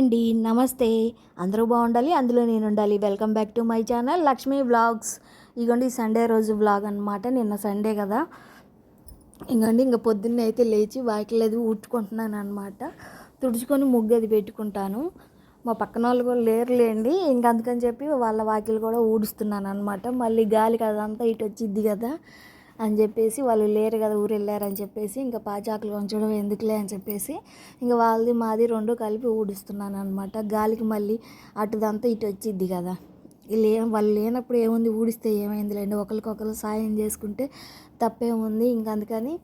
అండి. నమస్తే. అందరూ బాగుండాలి? అందులో నేను ఉండాలి welcome back to my channel Lakshmi vlogs ఇగోండి సండే రోజు వ్లాగ్ అనమాట నిన్న సండే కదా. ఇంకండి ఇంకా పొద్దున్నే అయితే లేచి వాకిలేదు అది ఊడ్చుకుంటున్నాను అనమాట తుడుచుకొని ముగ్గు అది పెట్టుకుంటాను. మా పక్కన వాళ్ళు కూడా లేరులేండి. ఇంక అందుకని చెప్పి వాళ్ళ వాకిలు కూడా ఊడుస్తున్నాను అనమాట మళ్ళీ గాలికి అదంతా ఇటు వచ్చిద్ది కదా. అని చెప్పేసి వాళ్ళు లేరు కదా ఊరు వెళ్ళారని చెప్పేసి ఇంకా పాచాకులు ఉంచడం ఎందుకులే అని చెప్పేసి ఇంకా వాళ్ళది మాది రెండు కలిపి ఊడుస్తున్నాను అనమాట గాలికి మళ్ళీ అటుదంతా ఇటు వచ్చిద్ది కదా. లే వాళ్ళు లేనప్పుడు ఏముంది? ఊడిస్తే ఏమైందిలేండి? ఒకరికొకరు సాయం చేసుకుంటే తప్పేముంది? ఇంకా అందుకని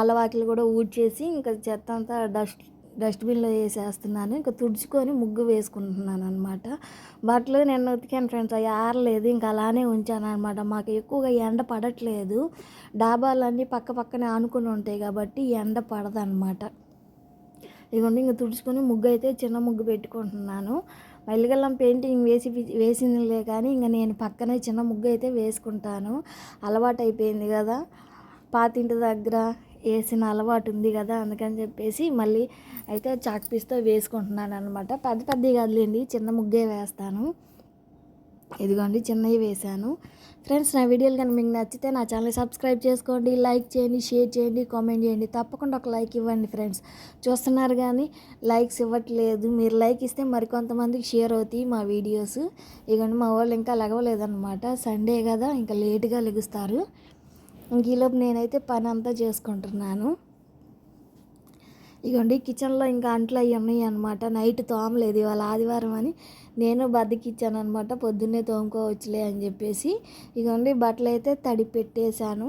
అలవాట్లు కూడా ఊడ్చేసి ఇంకా చెత్త అంతా డస్ట్ డస్ట్బిన్లో వేసేస్తున్నాను. ఇంకా తుడుచుకొని ముగ్గు వేసుకుంటున్నాను అనమాట బట్టలు నేను ఉతికాను ఫ్రెండ్స్ అవి ఆరలేదు. ఇంకా అలానే ఉంచాను అనమాట మాకు ఎక్కువగా ఎండ పడట్లేదు. డాబాలన్నీ పక్క పక్కనే ఆనుకుని ఉంటాయి కాబట్టి ఎండ పడదనమాట ఇదిగోండి ఇంకా తుడుచుకొని ముగ్గు అయితే చిన్న ముగ్గు పెట్టుకుంటున్నాను. మల్లిగల్లం పెయింటింగ్ వేసి వేసిందిలే కానీ ఇంకా నేను పక్కనే చిన్న ముగ్గు అయితే వేసుకుంటాను. అలవాటు అయిపోయింది కదా. పాతింటి దగ్గర వేసిన అలవాటు ఉంది కదా అందుకని చెప్పేసి మళ్ళీ అయితే చాక్ పీస్తో వేసుకుంటున్నాను అనమాట పెద్ద పెద్దవి కాదులేండి చిన్న ముగ్గే వేస్తాను. ఇదిగోండి చిన్నవి వేశాను. ఫ్రెండ్స్ నా వీడియోలు కానీ మీకు నచ్చితే నా ఛానల్ సబ్స్క్రైబ్ చేసుకోండి లైక్ చేయండి షేర్ చేయండి కామెంట్ చేయండి. తప్పకుండా ఒక లైక్ ఇవ్వండి ఫ్రెండ్స్. చూస్తున్నారు కానీ లైక్స్ ఇవ్వట్లేదు. మీరు లైక్ ఇస్తే మరికొంతమందికి షేర్ అవుతాయి మా వీడియోస్. ఇదిగోండి మా వాళ్ళు ఇంకా లెగవలేదన్నమాట. సండే కదా ఇంకా లేట్గా లెగుస్తారు. ఈలోపు నేనైతే పని అంతా చేసుకుంటున్నాను. ఇగోండి కిచెన్లో ఇంకా అంట్లు అవి ఉన్నాయి అనమాట నైట్ తోమలేదు ఇవాళ ఆదివారం అని. నేను బద్దకిచ్చాను అనమాట పొద్దున్నే తోముకోవచ్చులే అని చెప్పేసి. ఇగోండి బట్టలు అయితే తడి పెట్టేశాను.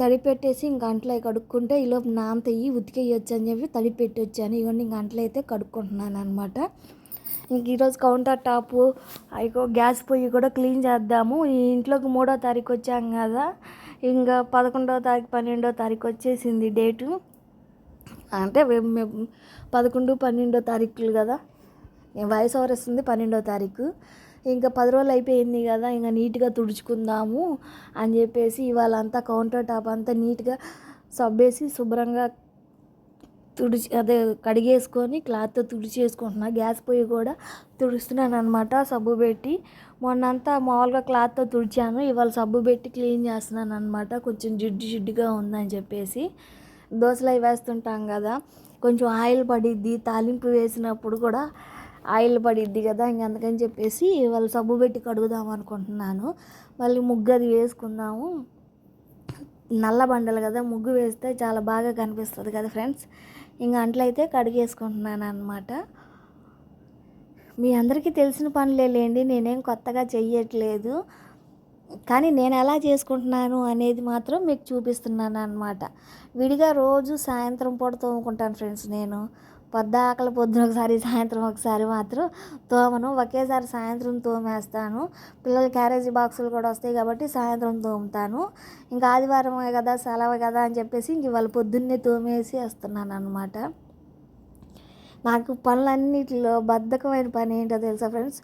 తడి పెట్టేసి ఇంక అంట్లో అవి కడుక్కుంటే ఈలోపు నానతయ్యి ఉతికేయొచ్చు అని చెప్పి తడి పెట్టి వచ్చాను ఇగోండి ఇంక అంట్లో అయితే కడుక్కుంటున్నాను అనమాట ఇంక ఈరోజు కౌంటర్ టాపు అయికో గ్యాస్ పొయ్యి కూడా క్లీన్ చేద్దాము. ఈ ఇంట్లోకి మూడో తారీఖు వచ్చాం కదా. ఇంకా పదకొండవ తారీఖు పన్నెండో తారీఖు వచ్చేసింది డేటు. అంటే పదకొండు పన్నెండో తారీఖులు కదా. వయసు ఓవర్ వస్తుంది పన్నెండో తారీఖు. ఇంకా పది రోజులు అయిపోయింది కదా ఇంకా నీట్గా తుడుచుకుందాము అని చెప్పేసి ఇవాళ అంతా కౌంటర్ టాప్ అంతా నీట్గా సబ్బేసి శుభ్రంగా తుడిచి అదే కడిగేసుకొని క్లాత్తో తుడిచేసుకుంటున్నా. గ్యాస్ పొయ్యి కూడా తుడుస్తున్నాను అనమాట సబ్బు పెట్టి. మొన్నంతా మామూలుగా క్లాత్తో తుడిచాను ఇవాళ సబ్బు పెట్టి క్లీన్ చేస్తున్నాను అనమాట కొంచెం జిడ్డు జిడ్డుగా ఉందని చెప్పేసి. దోశలు అవి వేస్తుంటాం కదా కొంచెం ఆయిల్ పడిద్ది. తాలింపు వేసినప్పుడు కూడా ఆయిల్ పడిద్ది కదా ఇంక అందుకని చెప్పేసి ఇవాళ సబ్బు పెట్టి కడుగుదాం అనుకుంటున్నాను. మళ్ళీ ముగ్గు అది వేసుకుందాము. నల్ల బండలు కదా ముగ్గు వేస్తే చాలా బాగా కనిపిస్తుంది కదా ఫ్రెండ్స్. ఇంకా అంట్లయితే కడిగేసుకుంటున్నాను అనమాట మీ అందరికీ తెలిసిన పనులే లేండి నేనేం కొత్తగా చెయ్యట్లేదు. కానీ నేను ఎలా చేసుకుంటున్నాను అనేది మాత్రం మీకు చూపిస్తున్నాను అనమాట విడిగా రోజు సాయంత్రం పూట తోముకుంటాను ఫ్రెండ్స్ నేను. పొద్దాకల పొద్దున ఒకసారి సాయంత్రం ఒకసారి మాత్రం తోమను. ఒకేసారి సాయంత్రం తోమేస్తాను. పిల్లల క్యారేజీ బాక్సులు కూడా వస్తాయి కాబట్టి సాయంత్రం తోముతాను. ఇంకా ఆదివారం కదా సెలవు కదా అని చెప్పేసి ఇంక వాళ్ళు పొద్దున్నే తోమేసి వస్తున్నాను అనమాట నాకు పనులన్నిటిలో బద్ధకమైన పని ఏంటో తెలుసా ఫ్రెండ్స్?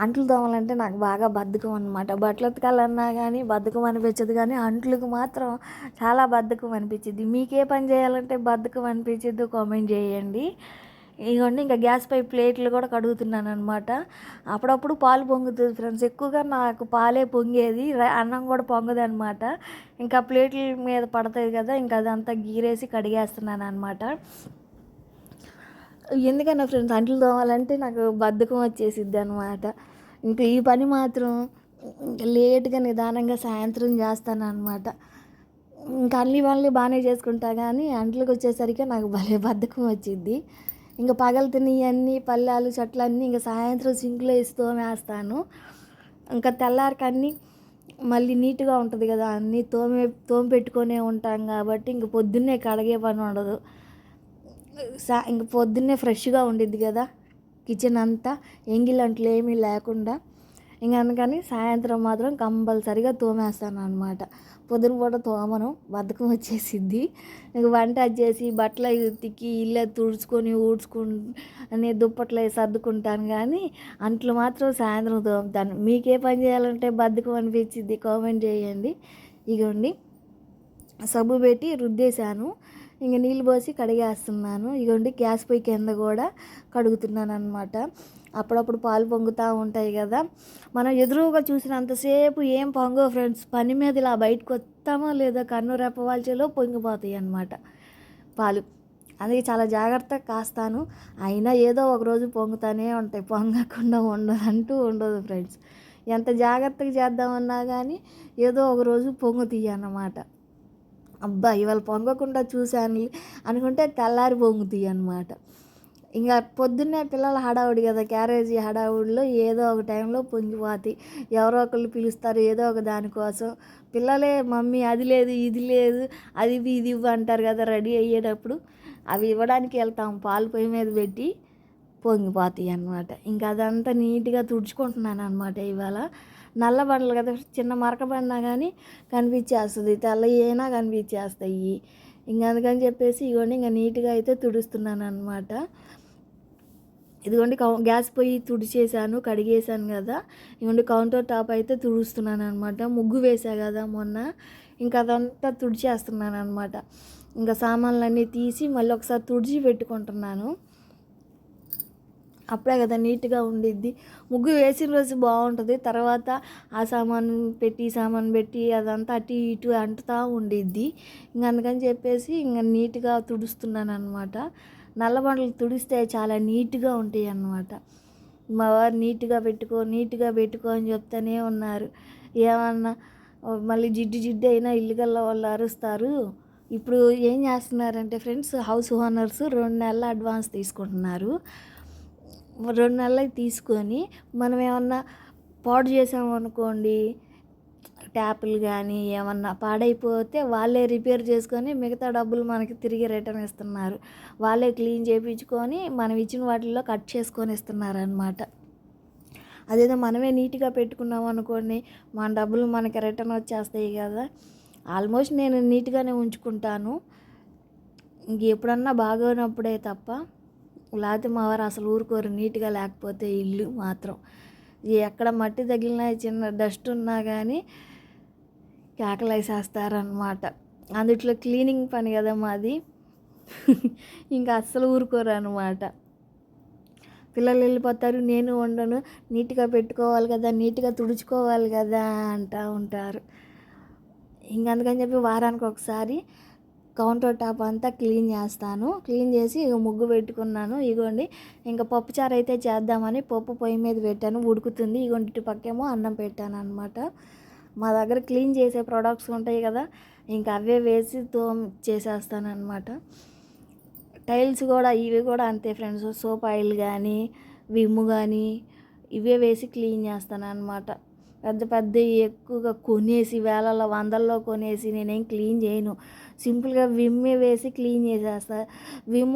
అంట్లు తోమాలంటే నాకు బాగా బద్ధకం అనమాట బట్టలు ఉతకాలన్నా కానీ బద్ధకం అనిపించదు కానీ అంట్లకు మాత్రం చాలా బద్ధకం అనిపించింది మీకే పని చేయాలంటే బద్ధకం అనిపించద్దు కామెంట్ చేయండి. ఇదిగోండి ఇంకా గ్యాస్ పై ప్లేట్లు కూడా కడుగుతున్నాను అనమాట అప్పుడప్పుడు పాలు పొంగుతుంది ఫ్రెండ్స్. ఎక్కువగా నాకు పాలే పొంగేది అన్నం కూడా పొంగదు అనమాట ఇంకా ప్లేట్ల మీద పడుతుంది కదా ఇంకా అదంతా గీరేసి కడిగేస్తున్నాను అనమాట ఎందుకన్నా ఫ్రెండ్స్ అంట్లు తోమాలంటే నాకు బద్ధకం వచ్చేసిద్ది అనమాట ఇంకా ఈ పని మాత్రం లేట్గా నిదానంగా సాయంత్రం చేస్తాను అనమాట ఇంకా అన్ని పనులు బాగానే చేసుకుంటా కానీ అంట్లకు వచ్చేసరికి నాకు భలే బద్ధకం వచ్చింది ఇంకా పగలు తిని పల్లెలు చెట్లు అన్నీ ఇంకా సాయంత్రం సింక్లో వేసి తోమేస్తాను. ఇంకా తెల్లారికన్నీ మళ్ళీ నీట్గా ఉంటుంది కదా అన్నీ తోమే తోమి పెట్టుకొనే ఉంటాం కాబట్టి ఇంక పొద్దున్నే కడిగే పని ఉండదు. సా ఇంక పొద్దున్నే ఫ్రెష్గా ఉండిద్ది కదా కిచెన్ అంతా ఎంగిలంట్లు ఏమీ లేకుండా. ఇంక అందుకని సాయంత్రం మాత్రం కంపల్సరిగా తోమేస్తాను అనమాట పొద్దున పూట తోమను బద్ధకం వచ్చేసిద్ది. ఇంక వంట చేసి బట్టలు ఉతికి ఇల్లు తుడుచుకొని ఊడ్చుకుని అనే దుప్పట్లు సర్దుకుంటాను కానీ అంట్లు మాత్రం సాయంత్రం తోముతాను. మీకే పని చేయాలంటే బద్ధకం అనిపించింది కామెంట్ చేయండి. ఇగోండి. సబ్బు పెట్టి రుద్దేశాను. ఇంక నీళ్ళు పోసి కడిగేస్తున్నాను. ఇగోండి గ్యాస్ పొయ్యి కింద కూడా కడుగుతున్నాను అనమాట అప్పుడప్పుడు పాలు పొంగుతూ ఉంటాయి కదా. మనం ఎదురుగా చూసినంతసేపు ఏం పొంగో ఫ్రెండ్స్. పని మీద ఇలా బయటకు వస్తామో లేదో కన్ను రెప్పవాల్చేలో పొంగిపోతాయి అన్నమాట పాలు. అందుకే చాలా జాగ్రత్తగా కాస్తాను. అయినా ఏదో ఒక రోజు పొంగుతానే ఉంటాయి. పొంగకుండా ఉండదు అంటూ ఉండదు ఫ్రెండ్స్. ఎంత జాగ్రత్తగా చేద్దామన్నా కానీ ఏదో ఒక రోజు పొంగుతాయి అన్నమాట అబ్బా ఇవాళ పొంగకుండా చూశాను అనుకుంటే తెల్లారి పొంగుతాయి అన్నమాట. ఇంకా పొద్దున్నే పిల్లల హడావుడి కదా క్యారేజీ హడావుడిలో ఏదో ఒక టైంలో పొంగిపోతాయి ఎవరో ఒకళ్ళు పిలుస్తారు ఏదో ఒక దానికోసం పిల్లలే మమ్మీ అది లేదు ఇది లేదు అది ఇది ఇవ్వు అంటారు కదా రెడీ అయ్యేటప్పుడు అవి ఇవ్వడానికి వెళ్తాం పాలు పొయ్యి మీద పెట్టి పొంగిపోతాయి అన్నమాట. ఇంకా అదంతా నీట్గా తుడుచుకుంటున్నాను అనమాట ఇవాళ. నల్ల బండలు కదా చిన్న మరక బండినా కానీ కనిపించేస్తుంది. తెల్ల అయినా కనిపించేస్తాయి. ఇంకా అందుకని చెప్పేసి ఇవన్నీ ఇంకా నీట్గా అయితే తుడుస్తున్నాను అనమాట ఇదిగోండి కౌ గ్యాస్ పొయ్యి తుడిచేసాను కడిగేసాను కదా. ఇదిగోండి కౌంటర్ టాప్ అయితే తుడుస్తున్నాను అనమాట ముగ్గు వేసా కదా మొన్న. ఇంకా అదంతా తుడిచేస్తున్నాను అనమాట ఇంకా సామాన్లన్నీ తీసి మళ్ళీ ఒకసారి తుడిచి పెట్టుకుంటున్నాను. అప్పుడే కదా నీట్గా ఉండిద్ది. ముగ్గు వేసిన రోజు బాగుంటుంది. తర్వాత ఆ సామాను పెట్టి ఈ సామాన్ పెట్టి అదంతా అటు ఇటు అంటుతూ ఉండిద్ది. ఇంక అందుకని చెప్పేసి ఇంకా నీట్గా తుడుస్తున్నాను అనమాట నల్లబండలు తుడిస్తే చాలా నీట్గా ఉంటాయి అన్నమాట మా వారు నీట్గా పెట్టుకో నీట్గా పెట్టుకో అని చెప్తానే ఉన్నారు. ఏమన్నా మళ్ళీ జిడ్డు జిడ్డు అయినా ఇల్లుగల్ల వాళ్ళు అరుస్తారు. ఇప్పుడు ఏం చేస్తున్నారంటే ఫ్రెండ్స్ హౌస్ ఓనర్స్ రెండు నెలల అడ్వాన్స్ తీసుకుంటున్నారు. రెండు నెలలకి తీసుకొని మనం ఏమన్నా పాడు చేసామనుకోండి ట్యాపులు కానీ ఏమన్నా పాడైపోతే వాళ్ళే రిపేర్ చేసుకొని మిగతా డబ్బులు మనకి తిరిగి రిటర్న్ ఇస్తున్నారు. వాళ్ళే క్లీన్ చేయించుకొని మనం ఇచ్చిన వాటిల్లో కట్ చేసుకొని ఇస్తున్నారు అనమాట అదేదో మనమే నీట్గా పెట్టుకున్నాం అనుకోండి మన డబ్బులు మనకి రిటర్న్ వచ్చేస్తాయి కదా. ఆల్మోస్ట్ నేను నీట్గానే ఉంచుకుంటాను. ఇంక ఎప్పుడన్నా బాగోనప్పుడే తప్ప లేకపోతే మా వారు అసలు ఊరుకోరు నీట్గా లేకపోతే ఇల్లు మాత్రం. ఎక్కడ మట్టి తగిలినా చిన్న డస్ట్ ఉన్నా కానీ కేకలేసేస్తారనమాట అందుట్లో క్లీనింగ్ పని కదా మాది. ఇంకా అస్సలు ఊరుకోరు అనమాట పిల్లలు వెళ్ళిపోతారు నేను వండను నీట్గా పెట్టుకోవాలి కదా నీట్గా తుడుచుకోవాలి కదా అంటూ ఉంటారు. ఇంక అందుకని చెప్పి వారానికి ఒకసారి కౌంటర్ టాప్ అంతా క్లీన్ చేస్తాను. క్లీన్ చేసి ఇక ముగ్గు పెట్టుకున్నాను. ఇగోండి ఇంకా పప్పుచారు అయితే చేద్దామని పప్పు పొయ్యి మీద పెట్టాను. ఉడుకుతుంది. ఇగోండి ఇటు పక్కేమో అన్నం పెట్టాను అనమాట మా దగ్గర క్లీన్ చేసే ప్రొడక్ట్స్ ఉంటాయి కదా ఇంకా అవే వేసి తో చేసేస్తాను అనమాట టైల్స్ కూడా ఇవి కూడా అంతే ఫ్రెండ్స్. సోప్ ఆయిల్ కానీ విమ్ కానీ ఇవే వేసి క్లీన్ చేస్తాను అనమాట పెద్ద పెద్ద ఎక్కువగా కొనేసి వేలలో వందల్లో కొనేసి నేనేం క్లీన్ చేయను. సింపుల్గా విమ్ వేసి క్లీన్ చేసేస్తా. విమ్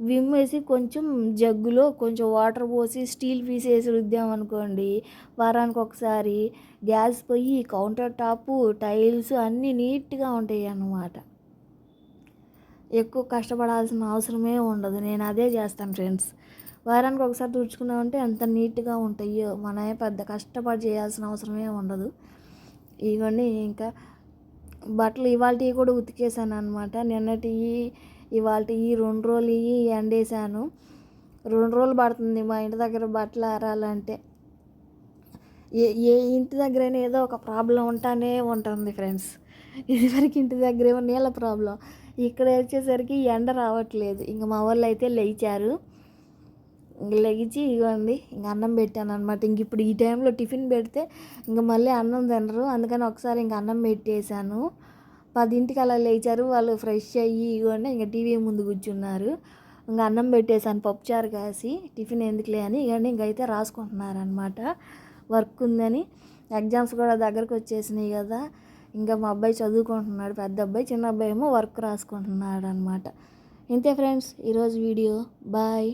విమ్ వేసి కొంచెం జగ్గులో కొంచెం వాటర్ పోసి స్టీల్ పీస్ వేసి రుద్దామనుకోండి వారానికి ఒకసారి గ్యాస్ పొయ్యి కౌంటర్ టాపు టైల్స్ అన్నీ నీట్గా ఉంటాయి అన్నమాట. ఎక్కువ కష్టపడాల్సిన అవసరమే ఉండదు. నేను అదే చేస్తాను ఫ్రెండ్స్. వారానికి ఒకసారి తుడుచుకున్నామంటే ఎంత నీట్గా ఉంటాయో. మనమే పెద్ద కష్టపడి చేయాల్సిన అవసరమే ఉండదు. ఇవన్నీ ఇంకా. బట్టలు ఇవాళ కూడా ఉతికేసాను అనమాట నిన్నటి ఇవాళ ఈ రెండు రోజులు ఇవి ఎండేసాను రెండు రోజులు పడుతుంది మా ఇంటి దగ్గర బట్టలు ఆరాలంటే. ఏ ఏ ఇంటి దగ్గరైనా ఏదో ఒక ప్రాబ్లం ఉంటానే ఉంటుంది ఫ్రెండ్స్. ఇదివరకు ఇంటి దగ్గర ఏమో నీళ్ళ ప్రాబ్లం. ఇక్కడ వచ్చేసరికి ఎండ రావట్లేదు. ఇంక మా వాళ్ళు అయితే లేచారు. లెగిచి ఇవ్వండి ఇంక అన్నం పెట్టాను అనమాట ఇంక ఇప్పుడు ఈ టైంలో టిఫిన్ పెడితే ఇంక మళ్ళీ అన్నం తినరు. అందుకని ఒకసారి ఇంక అన్నం పెట్టేశాను. పదింటికి అలా లేచారు. వాళ్ళు ఫ్రెష్ అయ్యి ఇవ్వండి ఇంకా టీవీ ముందు కూర్చున్నారు. ఇంకా అన్నం పెట్టేశాను పప్పుచారు కాసి. టిఫిన్ ఎందుకులే అని ఇవన్నీ ఇంకైతే రాసుకుంటున్నారనమాట వర్క్ ఉందని. ఎగ్జామ్స్ కూడా దగ్గరకు వచ్చేసినాయి కదా. ఇంకా మా అబ్బాయి చదువుకుంటున్నాడు పెద్ద అబ్బాయి చిన్న అబ్బాయి ఏమో వర్క్ రాసుకుంటున్నాడు అనమాట ఇంతే ఫ్రెండ్స్ ఈరోజు వీడియో. బాయ్.